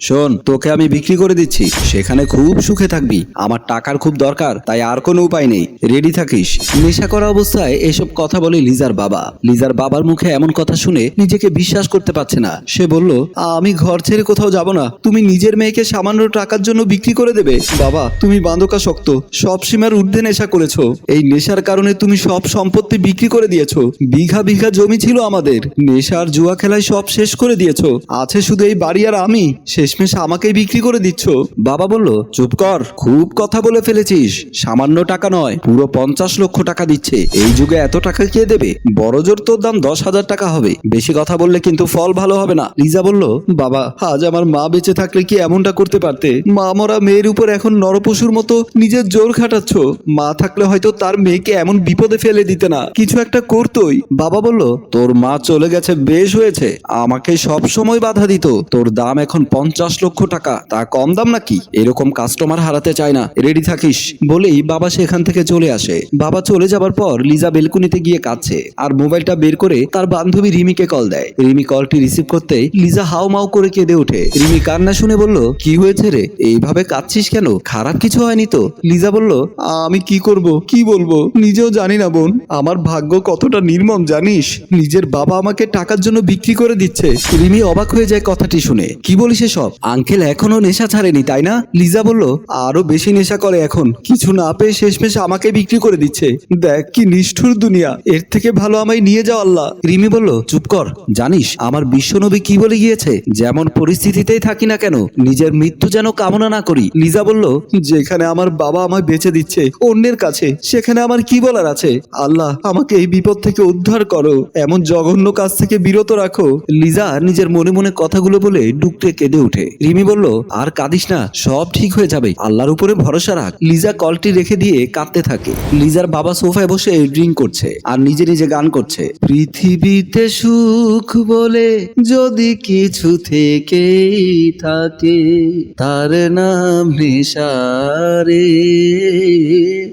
শোন, তোকে আমি বিক্রি করে দিচ্ছি। সেখানে খুব সুখে থাকবি। আমার টাকার খুব দরকার, তাই আর কোনো উপায় নেই। রেডি থাকিস। নেশা করা অবস্থায় এসব কথা বলে লিজার বাবা। লিজার বাবার মুখে এমন কথা শুনে নিজেকে বিশ্বাস করতে পারছে না। সে বলল, আমি ঘর ছেড়ে কোথাও যাব না। তুমি নিজের মেয়েকে সামান্য টাকার জন্য বিক্রি করে দেবে। বাবা, তুমি বান্ধকা শক্ত। সব সীমার ঊর্ধ্বে নেশা করেছ। এই নেশার কারণে তুমি সব সম্পত্তি বিক্রি করে দিয়েছ। বিঘা বিঘা জমি ছিল আমাদের। নেশার জুয়া খেলায় সব শেষ করে দিয়েছ। আছে শুধু এই বাড়ি আর আমি? শেষমেশ আমাকেই বিক্রি করে দিচ্ছ? বাবা বলল, চুপ কর, খুব কথা বলে ফেলেছিস। সামান্য টাকা নয়, পুরো পঞ্চাশ লক্ষ টাকা দিচ্ছে। এই যুগে এত টাকা কে দেবে? বড় জোর তোর দাম দশ হাজার টাকা হবে। বেশি কথা বললে কিন্তু ফল ভালো হবে না। লিজা বলল, বাবা, আজ আমার মা বেঁচে থাকলে কি এমনটা করতে পারতে? মা মরা মেয়ের উপর এখন নরপশুর মতো নিজের জোর খাটাচ্ছ। মা থাকলে হয়তো তার মেয়েকে এমন বিপদে ফেলে দিতে না। কিছু একটা করতোই। বাবা বলল, তোর মা চলে গেছে, বেশ হয়েছে। আমাকে সব সময় বাধা দিত। তোর দাম এখন পঞ্চাশ লক্ষ টাকা। তা কম দাম নাকি? এরকম কাস্টমার হারাতে চায় না। রেডি থাকিস। বলেই বাবা সেখান থেকে চলে আসে। বাবা চলে যাবার পর লিজা বেলকুনিতে গিয়ে কাঁদছে। আর মোবাইলটা বের করে তার বান্ধবী রিমিকে কল দেয়। রিমি কলটি রিসিভ করতেই লিজা হাও মাও করে কেঁদে ওঠে। রিমি কান্না শুনে বলল, কি হয়েছে রে? এইভাবে কাঁদছিস কেন? খারাপ কিছু হয়নি তো? লিজা বলল, আমি কি করব? কি বলব? নিজেও জানি না, বোন। আমার ভাগ্য কতটা নির্মম, জানিস? নিজের বাবা আমাকে টাকার জন্য বিক্রি করে দিচ্ছে। রিমি অবাক হয়ে যায় কথাটি শুনে। কি বলিস সব। আঙ্কেল এখনও নেশা ছাড়েনি, তাই না? লিজা বলল, আরও বেশি নেশা করে এখন। কিছু না পেয়ে শেষমেশ আমাকে বিক্রি করে দিচ্ছে। দেখ কি নিষ্ঠুর দুনিয়া। এর থেকে ভালো আমায় নিয়ে যাও আল্লাহ। রিমি বলল, চুপ কর। জানিস, আমার বিশ্বনবী কি বলে গিয়েছে? যেমন পরিস্থিতিতেই থাকি না কেন, নিজের মৃত্যু যেন কামনা না করি। লিজা বলল, যেখানে আমার বাবা আমায় বেঁচে দিচ্ছে, অন্যের কাছে, সেখানে আমার কি বলার আছে? আল্লাহ, আমাকে এই বিপদ থেকে উদ্ধার করো। এমন জঘন্য কাজ থেকে বিরত রাখো। লিজা নিজের মনে মনে কথাগুলো বলে ডুকতে কেঁদে ওঠে। রিমি বলল, আর কাঁদিস না, সব ঠিক হয়ে যাবে। আল্লাহর উপরে ভরসা রাখ। লিজা কলটি রেখে দিয়ে কাঁদতে থাকে। লিজার বাবা সোফায় বসে ড্রিঙ্ক করছে আর নিজে নিজে গান করছে। পৃথিবীতে সুখ বলে যদি কিছু থেকেই থাকে, তার নাম নেশারে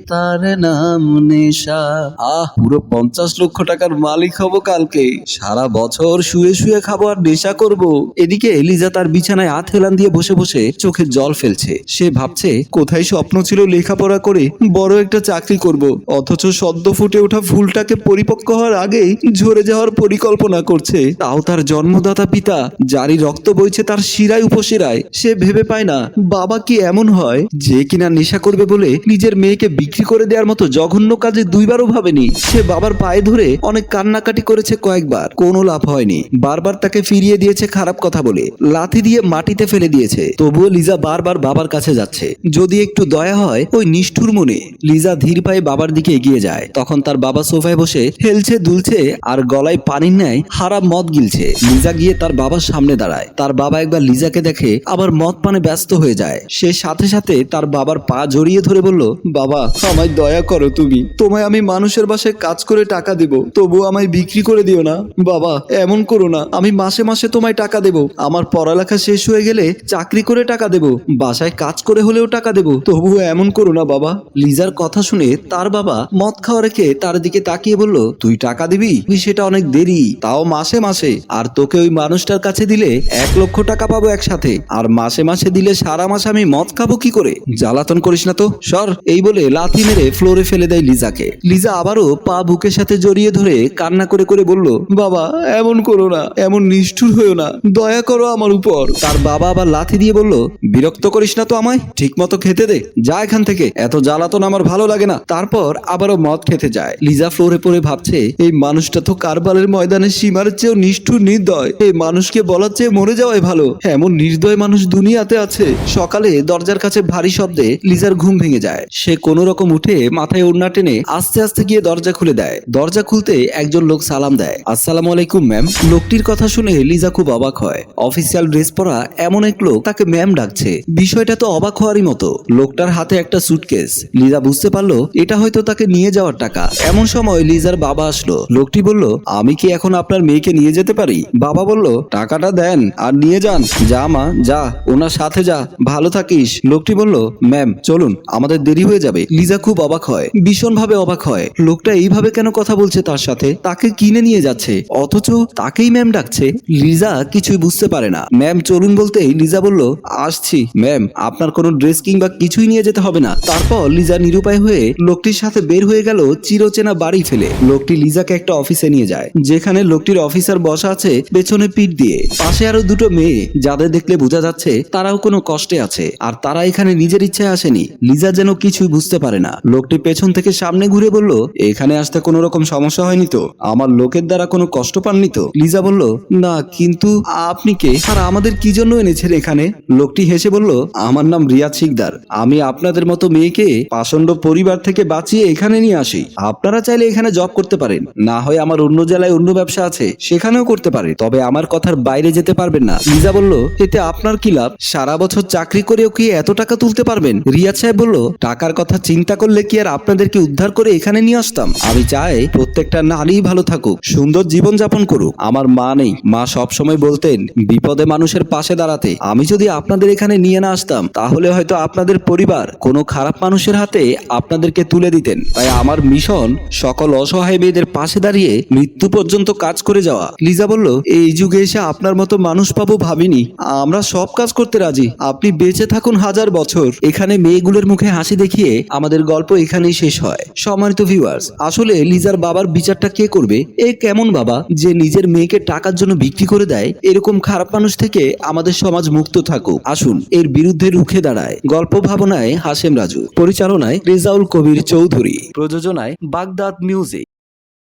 তার নাম নেশা। আহ, পুরো পঞ্চাশ লক্ষ টাকার মালিক হব কালকে। সারা বছর শুয়ে শুয়ে খাব আর নেশা করব। এদিকে এলিজা তার বিছানায় হাত হেলান দিয়ে বসে বসে চোখে জল ফেলছে। সে ভাবছে, কোথায় স্বপ্ন ছিল লেখাপড়া করে বড় একটা চাকরি করব, অথচ সদ্য ফুটে ওঠা ফুলটাকে পরিপক্ক হওয়ার আগেই ঝরে যাওয়ার পরিকল্পনা করছে। তাও তার জন্মদাতা পিতা, যারই রক্ত বইছে তার শিরায় উপশিরায়, সে ভেবে পায় না, বাবা কি এমন হয়? যে কিনা নেশা করবে বলে নিজের মেয়েকে বিক্রি করে দেওয়ার মতো জঘন্য কাজে দুইবারও ভাবেনি। সে বাবার পায়ে ধরে অনেক কান্নাকাটি করেছে কয়েকবার। কোনো লাভ হয়নি। বারবার তাকে ফিরিয়ে দিয়েছে খারাপ কথা বলে। লাথি দিয়ে মাটিতে ফেলে দিয়েছে। তবুও লিজা বারবার বাবার কাছে যাচ্ছে। যদি একটু দয়া হয়, ওই নিষ্ঠুর মনে, লিজা ধীর পায়ে বাবার দিকে এগিয়ে যায়। তখন তার বাবা সোফায় বসে হেলছে দুলছে আর গলায় পানির ন্যায় হারাম মদ গিলছে। লিজা গিয়ে তার বাবার সামনে দাঁড়ায়। তার বাবা একবার লিজাকে দেখে আবার মদ পানে ব্যস্ত হয়ে যায়। সে সাথে সাথে তার বাবার পা জড়িয়ে ধরে বলল, বাবা, আমায় দয়া করো তুমি। তোমায় আমি মানুষের বাসায় কাজ করে টাকা দেব। তবু আমায় বিক্রি করে দিও না। বাবা, এমন করো না। আমি মাসে মাসে তোমায় টাকা দেব। আমার পড়ালেখা শেষ হয়ে গেলে চাকরি করে টাকা দেব, বাসায় কাজ করে হলেও টাকা দেব। তবুও এমন করো না বাবা। লিজার কথা শুনে তার বাবা মদ খাওয়া রেখে তার দিকে তাকিয়ে বলল, তুই টাকা দিবি? তুই সেটা অনেক দেরি, তাও মাসে মাসে। আর তোকে ওই মানুষটার কাছে দিলে এক লক্ষ টাকা পাবো একসাথে। আর মাসে মাসে দিলে সারা মাস আমি মদ খাব কি করে? জ্বালাতন করিস না তো, সর। এই বলে লাথি মেরে ফ্লোরে ফেলে দেয় লিজাকে। লিজা আবারও পা বুকের সাথে জড়িয়ে ধরে কান্না করে করে বলল, বাবা, এমন করো না, এমন নিষ্ঠুর হয়েও না। দয়া করো আমার উপর। তার বাবা আবার লাথি দিয়ে বলল, বিরক্ত করিস না তো আমায় ঠিক মতো খেতে দে, যা এখান থেকে, এত জ্বালাতন আমার ভালো লাগে না। তারপর আবারও মদ খেতে যায়। লিজা ফ্লোরে পড়ে ভাবছে, এই মানুষটা তো কারবালের ময়দানে সীমার চেয়েও নিষ্ঠুর নির্দয়। এই মানুষকে বলার চেয়ে মরে যাওয়াই ভালো। এমন নির্দয় মানুষ দুনিয়াতে আছে। সকালে দরজার কাছে ভারী শব্দে লিজার ঘুম ভেঙে যায়। সে কোনো রকম উঠে মাথায় ওড়না টেনে আস্তে আস্তে গিয়ে দরজা খুলে দেয়। দরজা খুলতে একজন লোক সালাম দেয়। আসসালামু আলাইকুম, ম্যাম। লোকটির কথা শুনে লিজা খুব অবাক হয়। অফিসিয়াল ড্রেস পরা এমন এক লোক তাকে ম্যাম ডাকছে। বিষয়টা তো অবাক হওয়ারই মতো। লোকটার হাতে একটা সুটকেস লিজা বুঝতে পারল, এটা হয়তো তাকে নিয়ে যাওয়ার টাকা। এমন সময় লিজার বাবা আসলো। লোকটি বলল, আমি কি এখন আপনার মেয়েকে নিয়ে যেতে পারি? বাবা বলল, টাকাটা দেন আর নিয়ে যান। যা মা, যা, ওনার সাথে যা। ভালো থাকিস। লোকটি বলল, ম্যাম, চলুন, আমাদের দেরি হয়ে যাবে। লিজা খুব অবাক হয় ভীষণ ভাবে অবাক হয়। লোকটা এইভাবে কেন কথা বলছে তার সাথে? তাকে কিনে নিয়ে যাচ্ছে, অথচ তাকেই ম্যাম ডাকছে? লিজা কিছুই বুঝতে পারে না। ম্যাম, চলুন বলতেই লিজা বলল, আসছি, ম্যাম, আপনার কোনো ড্রেস কিংবা কিছুই নিয়ে যেতে হবে না। তারপর লিজা নিরুপায় হয়ে লোকটির সাথে বের হয়ে গেল চিরচেনা বাড়ি ফেলে। লোকটি লিজাকে একটা অফিসে নিয়ে যায়, যেখানে লোকটির অফিসার বসা আছে পেছনে পিঠ দিয়ে। পাশে আরও দুটো মেয়ে, যাদের দেখলে বোঝা যাচ্ছে তারাও কোনো কষ্টে আছে, আর তারা এখানে নিজের ইচ্ছায় আসেনি। লিজা যেন কিছুই বুঝতে পারে না। লোকটি পেছন থেকে সামনে ঘুরে বলল, এখানে আসতে কোনো রকম সমস্যা হয়নি তো? আমার লোকের দ্বারা কোনো কষ্ট পাননি তো? লিজা বলল, না, কিন্তু আপনি কে? আর আমাদের কি জন্য এনেছেন এখানে? লোকটি হেসে বলল, আমার নাম রিয়াজ শিকদার। আমি আপনাদের মতো মেয়েকে পাষণ্ড পরিবার থেকে বাঁচিয়ে এখানে নিয়ে আসি। আপনারা চাইলে এখানে জব করতে পারেন। না হয় আমার অন্য জেলায় অন্য ব্যবসা আছে, সেখানেও করতে পারেন তবে আমার কথার বাইরে যেতে পারবেন না। লিজা বলল, এতে আপনার কি লাভ? সারা বছর চাকরি করেও কি এত টাকা তুলতে পারবেন? রিয়াজ সাহেব বলল, টাকার কথা চিন্তা করলে কি আর আপনাদেরকে উদ্ধার করে এখানে নিয়ে আসতাম? আমি চাই প্রত্যেকটা নারী ভালো থাকুক, সুন্দর জীবন যাপন করুক। আমার মা নেই। মা সব সময় বলতেন, বিপদে মানুষের পাশে দাঁড়াতে। আমি যদি আপনাদের এখানে নিয়ে না আসতাম, তাহলে হয়তো আপনাদের পরিবার কোনো খারাপ মানুষের হাতে আপনাদেরকে তুলে দিতেন। তাই আমার মিশন সকল অসহায় মেয়েদের পাশে দাঁড়িয়ে মৃত্যু পর্যন্ত কাজ করে যাওয়া। লিজা বলল, এই যুগে এসে আপনার মতো মানুষ পাবো ভাবিনি। আমরা সব কাজ করতে রাজি। আপনি বেঁচে থাকুন হাজার বছর। এখানে মেয়েগুলোর মুখে হাসি দেখিয়ে আমাদের গল্প এখানেই শেষ হয়। সম্মানিত ভিউয়ার্স, আসলে লিজার বাবার বিচারটা কে করবে? এ কেমন বাবা যে নিজের মেয়েকে টাকার জন্য বিক্রি করে দেয়? এরকম খারাপ মানুষ থেকে আমাদের সমাজ মুক্ত থাকুক। আসুন, এর বিরুদ্ধে রুখে দাঁড়ায়। গল্প ভাবনায় হাসেম রাজু। পরিচালনায় রেজাউল কবির চৌধুরী। প্রযোজনায় বাগদাদ মিউজিক।